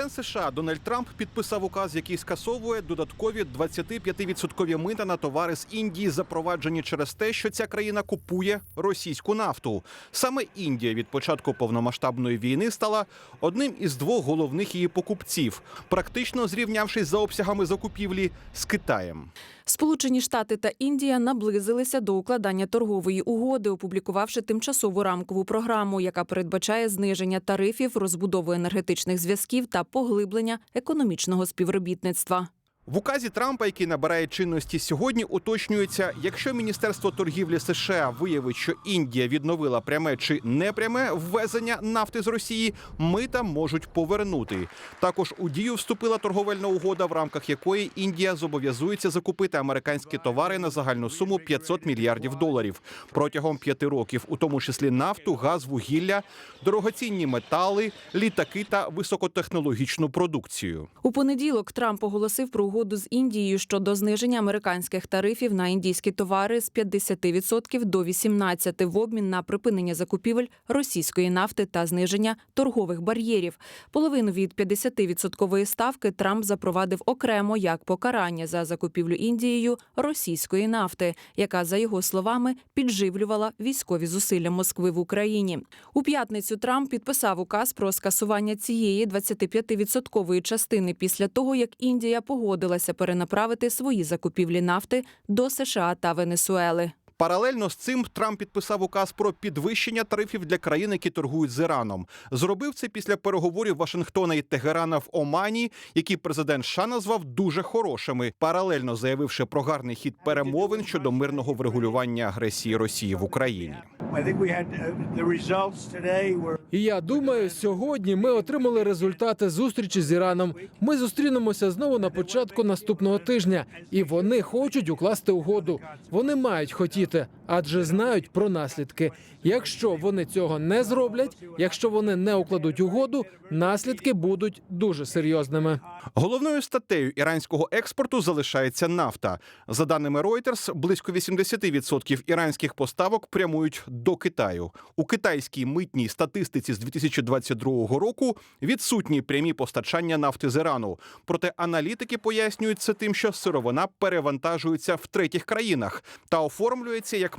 Президент США Дональд Трамп підписав указ, який скасовує додаткові 25% мита на товари з Індії, запроваджені через те, що ця країна купує російську нафту. Саме Індія від початку повномасштабної війни стала одним із двох головних її покупців, практично зрівнявшись за обсягами закупівлі з Китаєм. Сполучені Штати та Індія наблизилися до укладання торгової угоди, опублікувавши тимчасову рамкову програму, яка передбачає зниження тарифів, розбудову енергетичних зв'язків та поглиблення економічного співробітництва. В указі Трампа, який набирає чинності сьогодні, уточнюється, якщо Міністерство торгівлі США виявить, що Індія відновила пряме чи непряме ввезення нафти з Росії, мита можуть повернути. Також у дію вступила торговельна угода, в рамках якої Індія зобов'язується закупити американські товари на загальну суму 500 мільярдів доларів протягом п'яти років, у тому числі нафту, газ, вугілля, дорогоцінні метали, літаки та високотехнологічну продукцію. У понеділок Трамп оголосив про угоду з Індією щодо зниження американських тарифів на індійські товари з 50% до 18% в обмін на припинення закупівель російської нафти та зниження торгових бар'єрів. Половину від 50% ставки Трамп запровадив окремо як покарання за закупівлю Індією російської нафти, яка, за його словами, підживлювала військові зусилля Москви в Україні. У п'ятницю Трамп підписав указ про скасування цієї 25-відсоткової частини після того, як Індія погодилася перенаправити свої закупівлі нафти до США та Венесуели. Паралельно з цим Трамп підписав указ про підвищення тарифів для країн, які торгують з Іраном. Зробив це після переговорів Вашингтона і Тегерана в Омані, які президент США назвав дуже хорошими, паралельно заявивши про гарний хід перемовин щодо мирного врегулювання агресії Росії в Україні. Uh, І я думаю, сьогодні ми отримали результати зустрічі з Іраном. Ми зустрінемося знову на початку наступного тижня, і вони хочуть укласти угоду. Вони мають хотіти, розумієте, адже знають про наслідки. Якщо вони цього не зроблять, якщо вони не укладуть угоду, наслідки будуть дуже серйозними. Головною статтею іранського експорту залишається нафта. За даними Reuters, близько 80% іранських поставок прямують до Китаю. У китайській митній статистиці з 2022 року відсутні прямі постачання нафти з Ірану. Проте аналітики пояснюють це тим, що сировина перевантажується в третіх країнах та оформлюється як